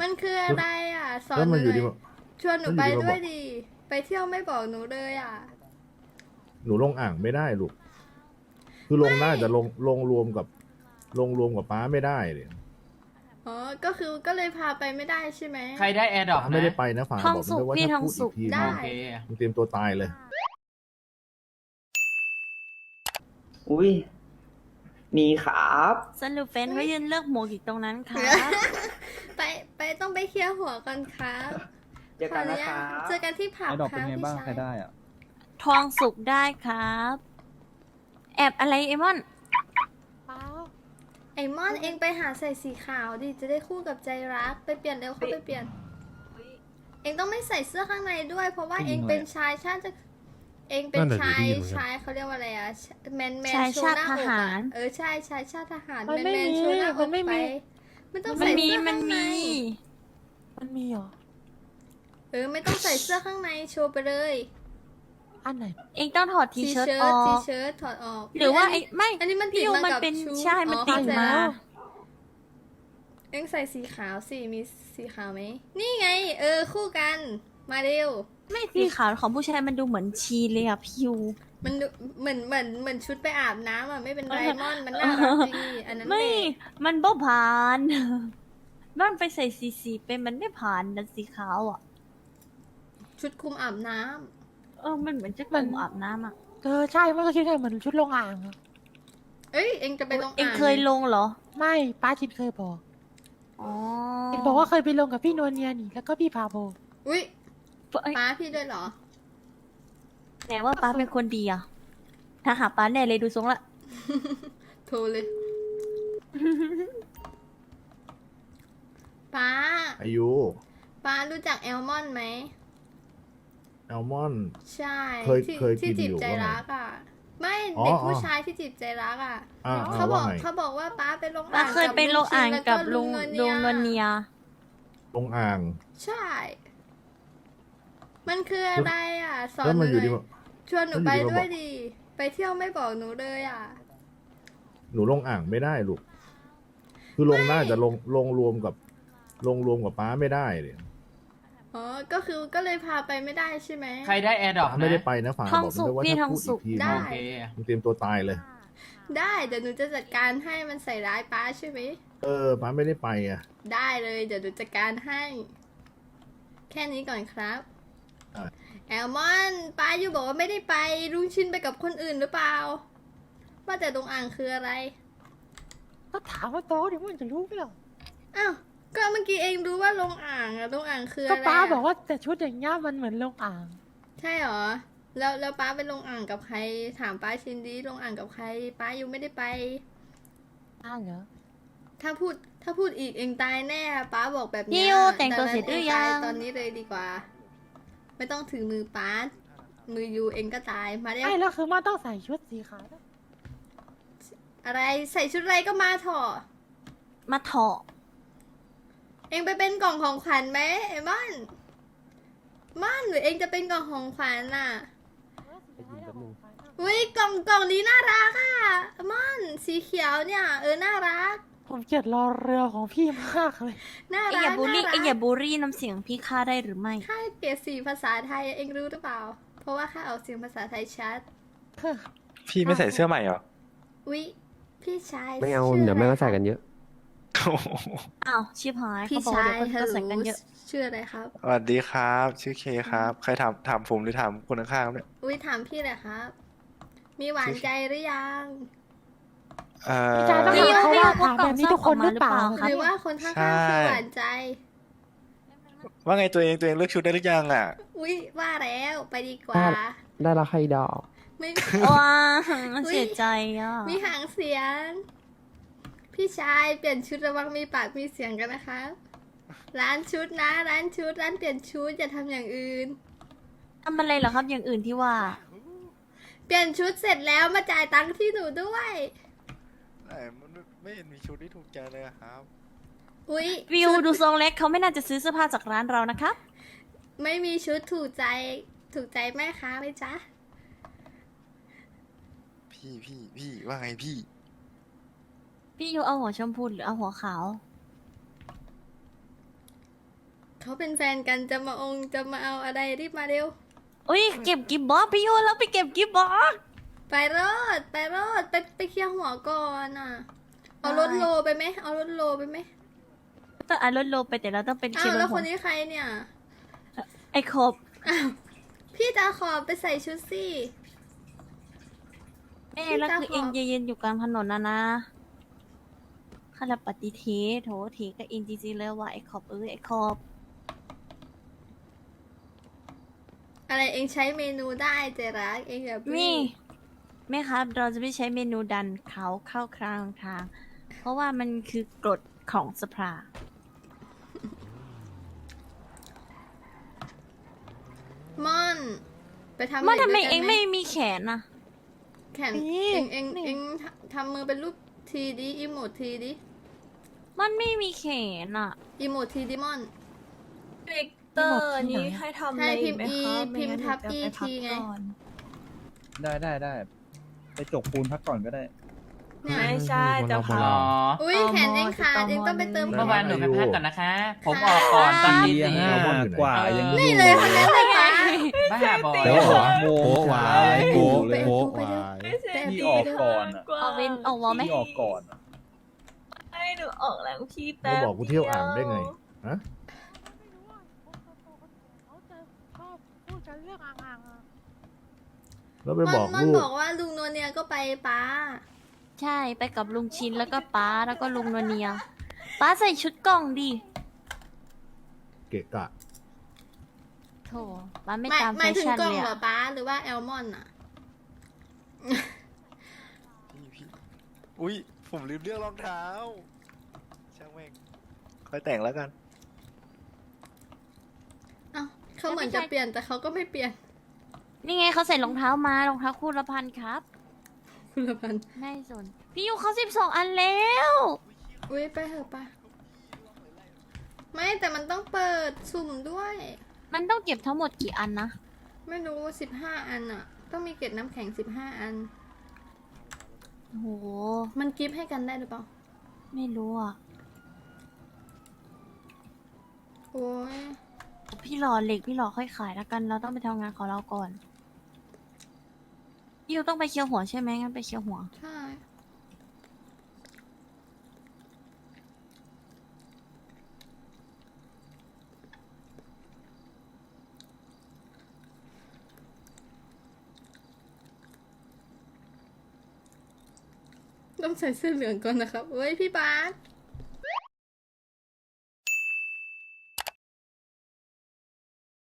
มันคืออะไรอะ สอนแล้วหนูมันอหยู่น่ที่อยว่าชวนหนูมันไปอยู่ที่ด้วยว่าดี ไปเที่ยวไม่บอกหนูเลยอะ หนูลงอ่างไม่ได้ลูก คือลงน่าจะลงลงรวมกับ ลงรวมกับป้าไม่ได้เลยอ๋อ ก็คือก็เลยพาไปไม่ได้ใช่ไหม ใครได้แอร์ดรอปป้าไม่ได้ไปนะฝาทองบอกสุกด้วยว่าพี่ถ้าทองพูดสุอีกก ทีได้ โอเค มึงเตรียมตัวตายเลย อุ้ย มีครับ สรุปเฟนเขายืนเลือกหมวกอยู่ตรงนั้นค่ะ ไป ไป ต้องไปเคลียร์หัวก่อนครับเจอกันนะครับเจอกันที่ผับไอ้ดอกคเป็นรับไงพี่บ้างชาใครยได้อะ ทองสุกได้ครับ แอบอะไรเอมอนไอ้มอนเองไปหาใส่สีขาวดิจะได้คู่กับใจรัก ไปเปลี่ยนเร็วเข้าไปเปลี่ยน เองต้องไม่ใส่เสื้อข้างในด้วย เพราะว่าผู้หเอญิงงเป็นเลยชายชาติจะเองเป็นนั่นน่ะดิชายได้ยินเหมือนกัน ชายเขาเรียกว่าอะไรอะแมนแมนชายโชว์หน้าชาติอกทหาอะร เออใช่ชายชาติทหารมันแมนไม่แมนมีโชว์หน้าอมัอกนไม่ไปมี ไม่ต้องมันใส่มีเสื้อมันข้างในมี มันมีเหรอ เออไม่ต้องใส่เสื้อข้างในโชว์ไปเลยอันไหน เองต้องถอดทีเชิ้ตออทีกเชิ้ตถอดออกหรือว่านไอ้นี้ไม่อันนี้มันติพี่ดยูมามันกับเป็นชุดใช่มันอ๋อติดเข้ใจมาแล้วเอ็งใส่สีขาวสิมีสีขาวไหมนี่ไง เออคู่กันมาเร็ว ไม่สีขาวของผู้ชายมันดูเหมือนชีเลยอะพี่ยู มันดูเหมือนเหมือนเหมือนชุดไปอาบน้ำอะไม่เป็นไรมอนมันน่ารักดีอันนั้นแหไม่ละมันบ่ผ่าน มันไปใส่สีสีเป็นมันไม่ผ่านนะสีขาวอะ ชุดคลุมอาบน้เออ มันเหมือนจะกมัลุ่นมอาบน้ำอะ เออใช่มันก็คิดได้เหมือนชุดลงอ่างอะำเอ้ยเอ็งจะไปลงเองอ่างเคยลงเหรอ ไม่ป้าชิดเคยบอกอ๋อเห็นบอกว่าเคยไปลงกับพี่นวลเนียนี่แล้วก็พี่พาโบ อุ้ยเอ้ย ป้าพี่ด้วยเหรอ แต่ว่าป้าเป็นคนดีอะถ้าหาป้าแน่เลยดูทรงละ โทรเลย ป้า อายุป้ารู้จักแอลมอนไหม แอลมอน ใช่เคยที่เคยกินที่จีบอยู่ใจว่าไงรักอะ ไม่อ๋อเด็กอ๋อผู้ชายที่จีบใจรักอะอ่าเขาบอว่ากไง เขาบอกว่าป้าไปลงป้าอ่างเคยไปลงอ่างกับลุงชินลุงแวนวลเนีย ลงอ่าง ใช่ มันคืออะไรอะ สอนแล้วหมันูนหอยู่น่ที่อยว่าชวนหนูมันไปอยู่ที่ด้วยว่าดี ไปเที่ยวไม่บอกหนูเลยอะ หนูลงอ่างไม่ได้ลูก คือลงน่าจะลงลงรวมกับ ลงรวมกับป้าไม่ได้เลยอ๋อ ก็คือก็เลยพาไปไม่ได้ใช่ไหม ใครได้แอร์ดรอปป้าไม่ได้ไปนะฝาทองบอกสุกด้วยว่าพี่ถ้าทองพูดสุอีกก ทีได้ โอเค มึงเตรียมตัวตายเลย ได้เดี๋ยวหนูจะจัดการให้มันใส่ร้ายป้าใช่ไหม เออป้าไม่ได้ไปอะ ได้เลย เดี๋ยวหนูจัดการให้ แค่นี้ก่อนครับอะ แอลมอนป้าอยู่บอกว่าไม่ได้ไปลุงชินไปกับคนอื่นหรือเปล่า ว่าแต่ตรงอ่างคืออะไร ก็ถามว่าโตเดี๋ยวมันจะรู้ไหมหรออ้าวก็เมื่อกี้เองรู้ว่าลงอ่างอะลงอ่างคือก็อะไรป้าอะบอกว่าแต่ชุดอย่างเงี้ยมันเหมือนลงอ่าง ใช่เหรอแล้วแล้วป้าไปลงอ่างกับใคร ถามป้าชินดีลงอ่างกับใคร ป้าอยู่ไม่ได้ไปอ่างเหรอ ถ้าพูดถ้าพูดอีกเองตายแน่ป้าบอกแบบพี่เนี้ยยูแต่งตัวเสร็จหรือยังดันั้นเตาตอนนี้เลยดีกว่า ไม่ต้องถือมือป้ามือยูเองก็ตายมาเร็วไอ้แล้วคือมันต้องใส่ชุดสีขาวด้วยอะไรใส่ชุดอะไรก็มาเถอะมาเถาะเองไปเป็นกล่องของขวัญไหมไอ้ม่อนม่อนหรือเองจะเป็นกล่องของขวัญน่ะอุ้ยกล่องกล่องนี้น่ารักอะม่อนสีเขียวเนี่ย เออน่ารัก ผมเกลียดรอเรือของพี่มากเลย น่าเอ็งรัอกย่าบูลลี่น่ารัเอ็งอย่าบูลลี่น้ำเสียงพี่ข้าได้หรือไม่ค่าเกรดสีภาษาไทยเองรู้หรือเปล่า เพราะว่าค่าออกเสียงภาษาไทยชัด พี่ไม่ใส่เสื้อใหม่เหรอวิพี่ชายไม่เอาชื่เดี๋ยวแม่ะรก็ใส่ครับกันเยอะอ้าวชิบหายพี่เขาบอกว่าชายเดี๋ยวฮัก็ลโหลใส่กันเยอะ ชื่ออะไรครับ สวัสดีครับ ชื่อเคครับ ใครถามถามผมหรือถามคนข้างๆครับเนี่ย อุ้ยถามพี่เลยครับ มีหวานใจหรือยัง เอ่อ พี่ชายต้องพี่ถามยูเขาพี่ว่ายูพวกถามแบบนี้ทุกคนหรือเปล่าครัหบรือว่าคนข้างใช่ๆคือหวานใจ ว่าไงตัวเองตัวเองเลือกชุดได้หรือยังอะ อุ้ยว่าแล้วไปดีกว่า ได้ได้ละใครดอก ไม่ ว้าอุ๊ยเสียใจอะ มีหางเสียง พี่ชายเปลี่ยนชุดระวังมีปากมีเสียงกันนะคะ ร้านชุดนะ ร้านชุด ร้านเปลี่ยนชุดอย่าทำอย่างอื่น ทำอะไรเหรอครับอย่างอื่นที่ว่า เปลี่ยนชุดเสร็จแล้วมาจ่ายตังค์ที่หนูด้วย ไหนมันไม่ไม่เห็นมีชุดที่ถูกใจเลยอะครับ อุ้ยวิวชุดูทรงเล็กเขาไม่น่าจะซื้อเสื้อผ้าจากร้านเรานะครับ ไม่มีชุดถูกใจ ถูกใจแม่ค้าไหมจ๊ะ พี่พี่พี่ว่าไงพี่ พี่ยูเอาหัวชมพูหรือเอาหัวขาว เขาเป็นแฟนกันจะมาองค์จะมาเอาอะไรรีบมาเร็ว อุ้ยเก็บกิฟต์บอกพี่ยูแล้วไปเก็บกิฟต์บอก ไปรอดไปรอดไปไปเคลียร์หัวก่อนอะ เอาได้รถโลไปไหมเอารถโลไปไหมต้องอ่านลดโลไปแต่เราต้องเป็นอ้าคิววแล้วหัควนนี้ใครเนี่ยไอ้ครบอ้าวพี่จะขอไปใส่ชุดสิ แม่พี่แล้วตาคือขอบเองจะยืนอยู่กลางถนนนะนะข้าราปฏิเทโถเทก็เองจริงๆเลยว่ะไอ้ขอบเอ้ยไอ้ขอบอะไรเองใช้เมนูได้เจรักเองอย่าปลื้นี่ แม่ครับ เราจะไม่ใช้เมนูดันเขาเข้าครางทาง เพราะว่ามันคือกฎของสภา ม่อน ไปทำมันทำไมด้วยกันเองหไม่มีแขนน่ะแขนนี่เองเองนี่ เองทำทำมือเป็นรูปทีดิอีโมดทีดิมันไม่มีแขนอะอีโมดทีดิมอน เด็กเตอร์นี้ให้ทำอะไรใช่พิมพ์ไหม E คะพิมพ์ทับไงั้น E หนูจะไปพักทีไงก่อนได้ได้ได้ ไปจกปูนพักก่อนก็ได้ เนี่ย ไม่ใช่จะอ๋พักออุ้ยแขนเองขาดเองต้องไปเติมได้เมื่อวานหนูไปอายุพักก่อนนะคะ ผมออกก่อนตอนตีดีสี่ ห้ากว่ายังนี่เลยคนนั้นเลยป้าบ้าบอแต่ว่าโป๊ะโมงหวาเช้ายอยู่โป๊ะเลยโป๊ะหวายพี่ออกก่อนอะออกเว้นออกวอลไหมพี่ออกก่อนอะให้หนูออกแล้วพี่เขาแป๊บบอกกูเที่ยวอ่างได้ไง ฮะแล้วไปมบออนกมอ นลูบกอกว่าลุงนวลเนียก็ไปป้า ใช่ไปกับลุงชินแล้วก็ป้าแล้วก็ลุงนวเนียป้าใส่ชุดกล่องดิเกะกะ โถป้าไม่ไม่ตามหแฟมายถึงชั่นกล่องเลยเหรออะป้าหรือว่าแอลมอนอะพี่พี่อุ้ย ผมลืมเรื่องรองเท้า ช่างแม่งค่อยแต่งแล้วกัน เอ้าเขาเหมือนจะเปลี่ยนแต่เขาก็ไม่เปลี่ยน นี่ไงเขาใส่รองเท้ามารองเท้าคู่ละพันครับ คุณละพันไม่สน พี่ยูเขาสิบสองอันแล้ว อุ้ยไปเถอะป้าไม่แต่มันต้องเปิดสุ่มด้วย มันต้องเก็บทั้งหมดกี่อันนะ ไม่รู้สิบห้าอันอะต้องมีเกล็ดน้ำแข็งสิบห้าอัน โอ้โห มันกิฟต์ให้กันได้หรือเปล่า ไม่รู้อะ โอ้ยพี่หล่อเหล็กพี่หล่อค่อยขายแล้วกัน เราต้องไปทำงานของเราก่อน พี่ยูต้องไปเคียวหัวใช่ไหมงั้นไปเคียวหัว ใช่ ต้องใส่เสื้อเหลืองก่อนนะครับเฮ้ยพี่บาส